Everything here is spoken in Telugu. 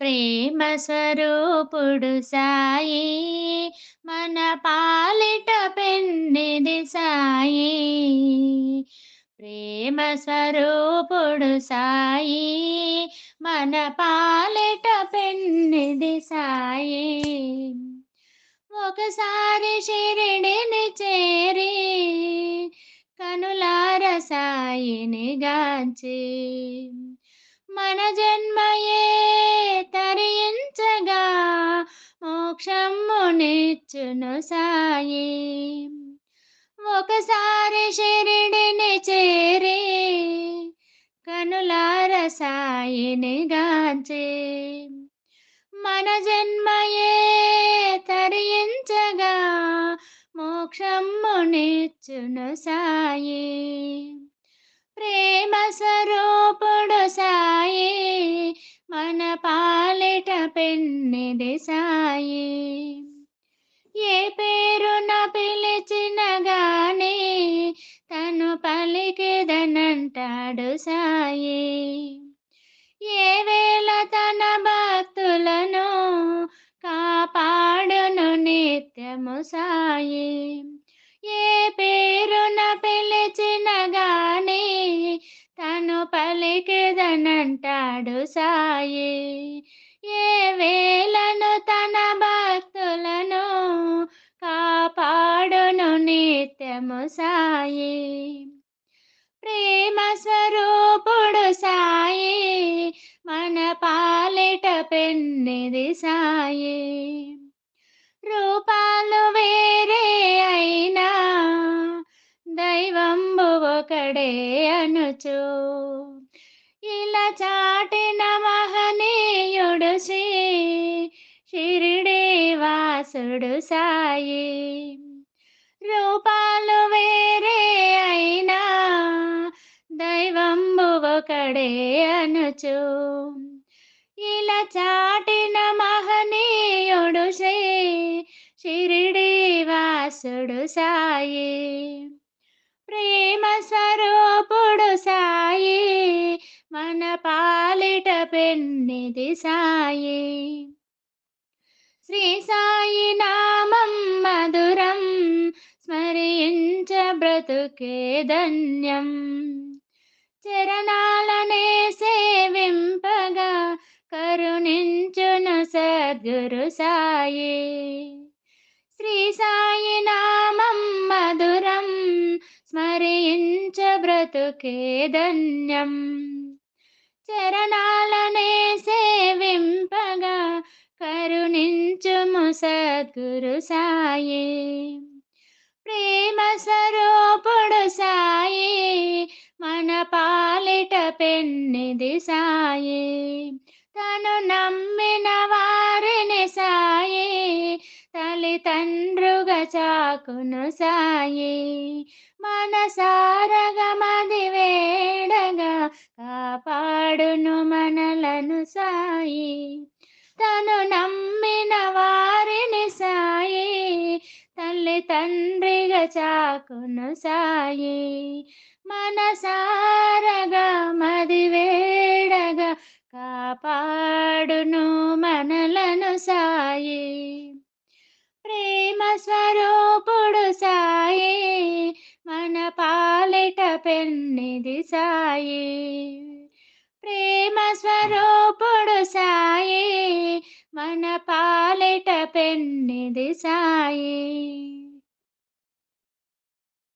ప్రేమ స్వరూపుడు సాయి మన పాలిట పెన్నిది సాయి. ప్రేమ స్వరూపుడు సాయి మన పాలిట పెన్నిది సాయి. ఒకసారి షిరిడిని చేరి కనులార సాయిని గాంచి మన జన్మయే మోక్షమునిచ్చును సాయి ఒకసారి షిరిడిని చేరి కనులార సాయిని గాంచి మన జన్మయే తరించగా మోక్షము నిచ్చును సాయి ప్రేమ స్వరూపుడు సాయి మన పాలిట పెన్నిది సాయి. ఏ పేరున పిలిచిన గాని తను పలికిదనంటాడు సాయి. ఏ వేళ తన భక్తులను కాపాడును నిత్యము సాయి. ఏ పేరున పిలిచిన గాని తను పలికిదనంటాడు సాయి. ఏ వేళను తన సాయి. ప్రేమ స్వరూపుడు సాయి. మన పాలిట పెన్నిది సాయి. రూపాలు వేరే అయినా దైవంబు ఒకడే అనుచు. ఇలా చాటిన మహనీయుడు శ్రీ షిరిడే వాసుడు సాయి. రూపాలు వేరే అయినా దైవంబు ఒకడే అనుచు. ఇలా చాటిన మహనీయుడు శ్రీ షిరిడి వాసుడు సాయి. ప్రేమ స్వరూపుడు సాయి మన పాలిట పెన్నిది సాయి. శ్రీ సాయి నామం మధు బ్రతుకే ధన్యం. చరణాలనే సేవింపగా కరుణించున సద్గురు సాయి. శ్రీ సాయి నామం మధురం స్మరించ బ్రతుకే ధన్యం. చరణాలనే సేవింపగా కరుణించుము సద్గురు పాలిట పెన్నిది సాయి. తను నమ్మిన వారిని సాయి. తల్లిదండ్రుగా చాకును సాయి. మనసారగా మది వేడగా కాపాడును మనలను సాయి. తను నమ్మిన వారిని సాయే. తల్లి తండ్రిగా చాకును సాయి. మనసారగా మదివేడగా కాపాడును మనలను సాయి. ప్రేమ స్వరూపుడు సాయి మన పాలిట పెన్నిది సాయి. ప్రేమ స్వరూపుడు సాయి మన పాలిట పెన్నిది సాయి